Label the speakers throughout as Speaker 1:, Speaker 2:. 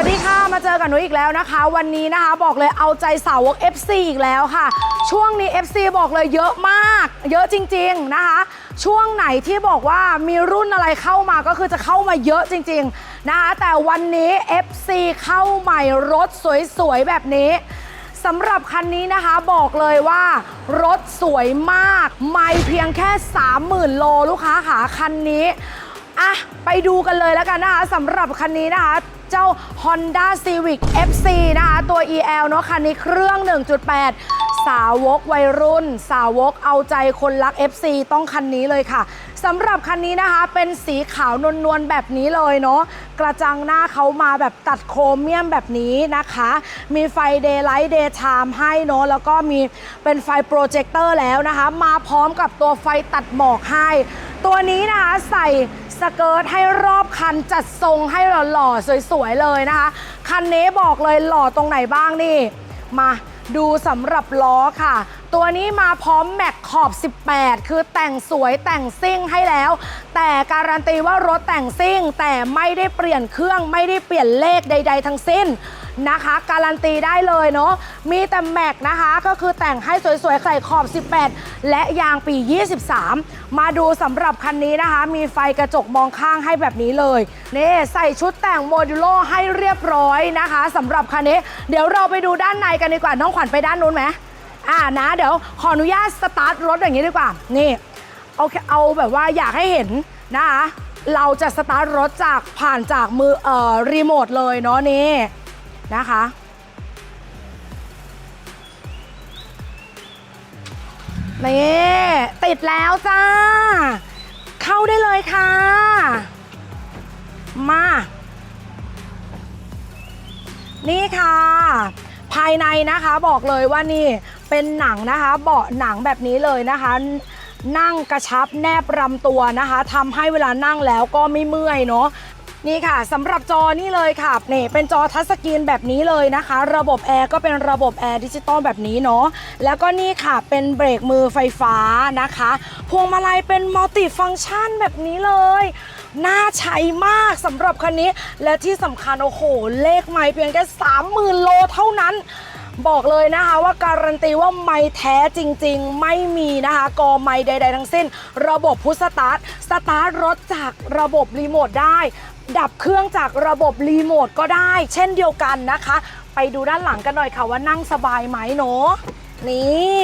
Speaker 1: วัสดีค่ะ มาเจอกับหนูอีกแล้วนะคะ วันนี้นะคะบอกเลยเอาใจสาวก FC อีกแล้วค่ะ ช่วงนี้ FC บอกเลยเยอะมาก เยอะจริง ๆนะคะ ช่วงไหนที่บอกว่ามีรุ่นอะไรเข้ามาก็คือจะเข้ามาเยอะจริง ๆนะคะ แต่วันนี้ FC เข้าใหม่รถสวยๆแบบนี้สำหรับคันนี้นะคะบอกเลยว่า รถสวยมาก ไม่เพียงแค่ 30,000 โลลูกค้าขาคันนี้อะไปดูกันเลยแล้วกันนะคะสำหรับคันนี้นะคะ เจ้า Honda Civic FC นะคะ ตัว EL เนาะคันนี้เครื่อง 1.8 สาวกวัยรุ่น สาวกเอาใจคนรัก FC ต้องคันนี้เลยค่ะสำหรับคันนี้นะคะเป็นสีขาวนวลๆแบบนี้เลยเนาะกระจังหน้าเขามาแบบตัดโครเมียมแบบนี้นะคะ มีไฟ Daylight Daytime ให้เนาะแล้วก็มีเป็นไฟโปรเจคเตอร์แล้วนะคะ มาพร้อมกับตัวไฟตัดหมอกให้ ตัวนี้นะคะใส่สเกิร์ตให้รอบคันจัดทรงให้หล่อๆสวยๆเลยนะคะ คันนี้บอกเลยหล่อตรงไหนบ้างนี่ มาดูสำหรับล้อค่ะ ตัวนี้มาพร้อมแม็กขอบ 18 คือแต่งสวยแต่งซิ่งให้แล้ว แต่การันตีว่ารถแต่งซิ่งแต่ไม่ได้เปลี่ยนเครื่องไม่ได้เปลี่ยนเลขใด ๆ ทั้งสิ้น นะคะ การันตีได้เลยเนาะมีแต่แม็กนะคะก็คือแต่งให้สวยๆใส่ขอบ 18 และยางปี 23 มาดูสำหรับคันนี้นะคะ มีไฟกระจกมองข้างให้แบบนี้เลยนี่ใส่ชุดแต่งโมดูโลให้เรียบร้อยนะคะสำหรับคันนี้ เดี๋ยวเราไปดูด้านในกันดีกว่าน้องขวัญไปด้านนู้นไหมอ่านะ เดี๋ยวขออนุญาตสตาร์ทรถอย่างนี้ดีกว่านี่เอาเอาแบบว่าอยากให้เห็นนะคะเราจะสตาร์ทรถจากผ่านจากมือเอ่อรีโมทเลยเนาะนี่ นะคะ นี่ติดแล้วจ้า เข้าได้เลยค่ะ มา นี่ค่ะ ภายในนะคะบอกเลยว่านี่เป็นหนังนะคะ เบาะหนังแบบนี้เลยนะคะนั่งกระชับแนบรำตัวนะคะทำให้เวลานั่งแล้วก็ไม่เมื่อยเนาะ นี่ค่ะสำหรับจอนี่เลยค่ะนี่เป็นจอทัชสกรีนแบบนี้เลยนะคะ ระบบแอร์ก็เป็นระบบแอร์ดิจิตอลแบบนี้เนาะแล้วก็นี่ค่ะเป็นเบรกมือไฟฟ้านะคะพวงมาลัยเป็นมัลติฟังก์ชันแบบนี้เลย น่าใช้มากสำหรับคันนี้ และที่สำคัญโอ้โห เลขไม่เพียงแค่30,000โลเท่านั้นบอกเลยนะคะว่าการันตีว่าไม่แท้จริงๆ ไม่มีนะคะกอไม่ใด ๆ ทั้งสิ้น ระบบพุชสตาร์ทสตาร์ทรถจากระบบรีโมทได้ ดับเครื่องจากระบบรีโมทก็ได้ เช่นเดียวกันนะคะ ไปดูด้านหลังกันหน่อยค่ะว่านั่งสบายไหมเนาะนี่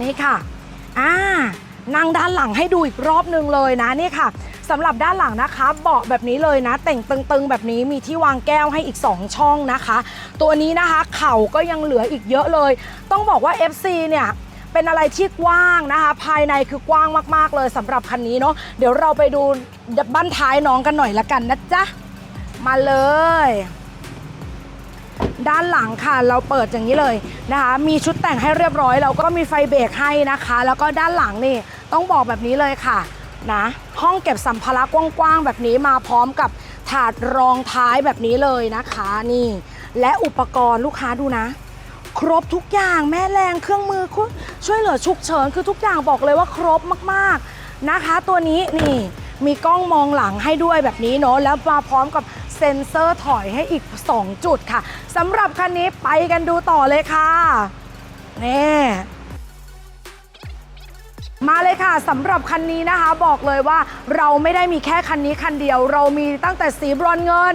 Speaker 1: นี่ค่ะอ่านั่งด้านหลังให้ดูอีกรอบนึงเลยนะนี่ค่ะสำหรับด้านหลังนะคะเบาะแบบนี้เลยนะ แต่งตึงๆ แบบนี้มีที่วางแก้วให้อีก 2 ช่องนะคะ ตัวนี้นะคะเข่าก็ยังเหลืออีกเยอะเลย ต้องบอกว่า FC เนี่ย เป็นอะไรที่กว้างนะคะ ภายในคือกว้างมากๆเลยสำหรับคันนี้เนาะเดี๋ยวเราไปดูบ้านท้ายน้องกันหน่อยละกันนะจ๊ะ มาเลย ด้านหลังค่ะเราเปิดอย่างนี้เลยนะคะ มีชุดแต่งให้เรียบร้อยเราก็มีไฟเบรกให้นะคะ แล้วก็ด้านหลังนี่ต้องบอกแบบนี้เลยค่ะนะห้องเก็บสัมภาระกว้างๆแบบนี้มาพร้อมกับถาดรองท้ายแบบนี้เลยนะคะนี่ และอุปกรณ์ลูกค้าดูนะ ครบทุกอย่างแม่แรงเครื่องมือคุช่วยเหลือฉุกเฉินคือทุกอย่างบอกเลยว่าครบมากๆนะคะ ตัวนี้นี่มีกล้องมองหลังให้ด้วยแบบนี้เนาะแล้วมาพร้อมกับเซ็นเซอร์ถอยให้อีก 2 จุดค่ะสำหรับคันนี้ไปกันดูต่อเลยค่ะนี่มาเลยค่ะสำหรับคันนี้นะคะ บอกเลยว่าเราไม่ได้มีแค่คันนี้คันเดียว เรามีตั้งแต่สีบรอนเงิน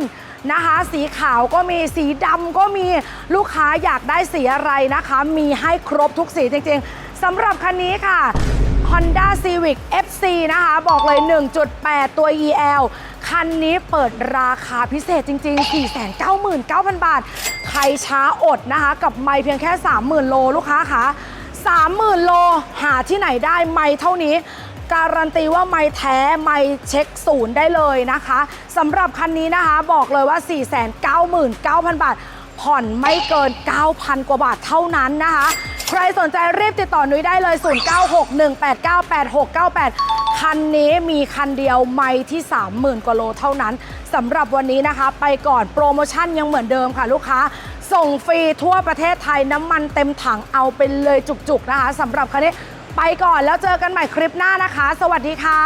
Speaker 1: นะคะ สีขาวก็มีสีดำก็มีลูกค้าอยากได้สีอะไรนะคะ มีให้ครบทุกสีจริงๆสำหรับคันนี้ค่ะ Honda Civic FC นะคะ บอกเลย 1.8 ตัว EL คันนี้เปิดราคาพิเศษจริง ๆ 499,000 บาท ใครช้าอดนะคะ กับไม่เพียงแค่ 30,000 โลลูกค้าคะ30,000 โลหาที่ไหนได้ไม่เท่านี้ การันตีว่าไม่แท้ไม่เช็คศูนย์ได้เลยนะคะสำหรับคันนี้นะคะบอกเลยว่า 499,000 บาท ผ่อนไม่เกิน 9,000 กว่าบาทเท่านั้นนะคะ ใครสนใจรีบติดต่อนุ้ยได้เลย 0961898698 คันนี้มีคันเดียวไม่ที่ 30,000 กว่าโลเท่านั้นสำหรับวันนี้นะคะ ไปก่อนโปรโมชั่นยังเหมือนเดิมค่ะลูกค้าส่งฟรีทั่วประเทศไทยน้ำมันเต็มถังเอาไปเลยจุกๆนะคะสำหรับคันนี้ ไปก่อนแล้วเจอกันใหม่คลิปหน้านะคะ สวัสดีค่ะ